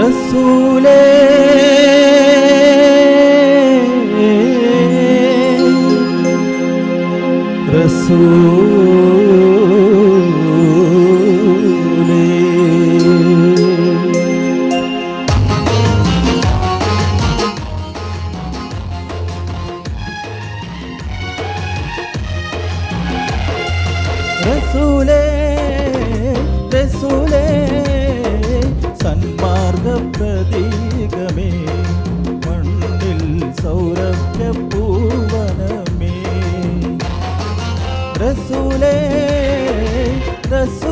റസൂലേ. റസൂ earth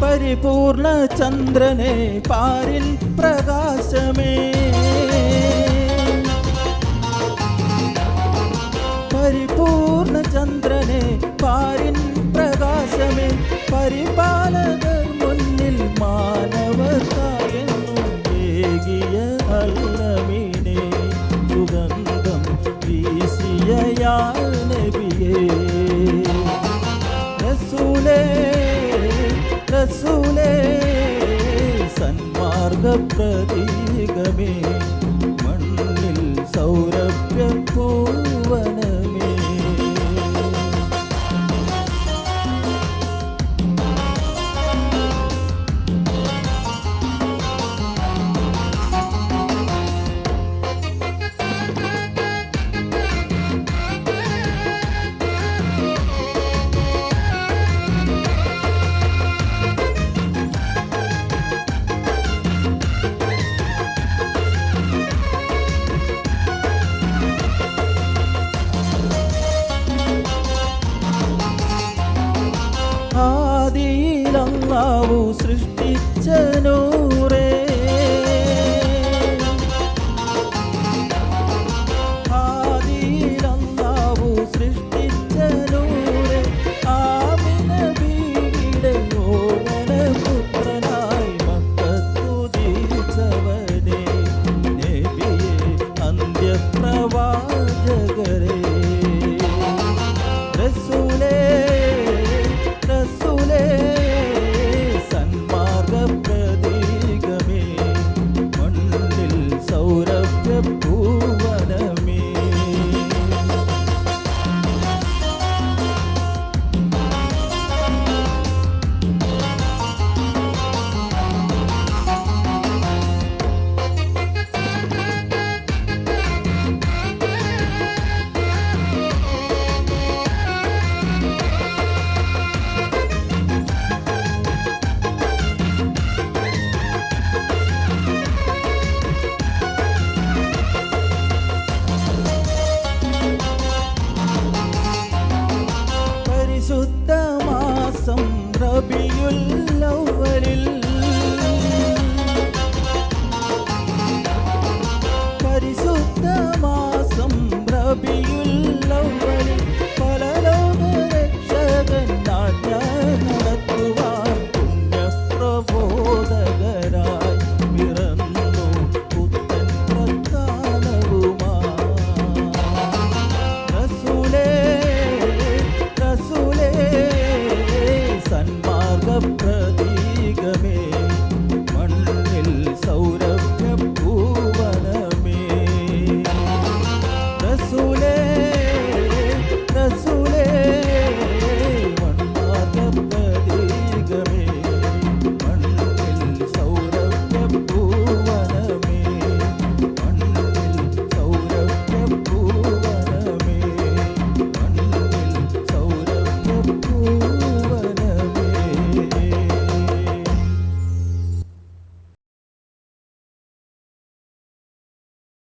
பரிபூர்ண சந்திரனே பாரின் பிரகாசமே. பரிபூர்ண சந்திரனே பாரின் பிரகாசமே. பரிபாலகர் முன்னில் மாணவர்தான் സ്വർഗ പ്രതീകമേ മണ്ണിൽ സൗര സൃഷ്ടിച്ചനോ love.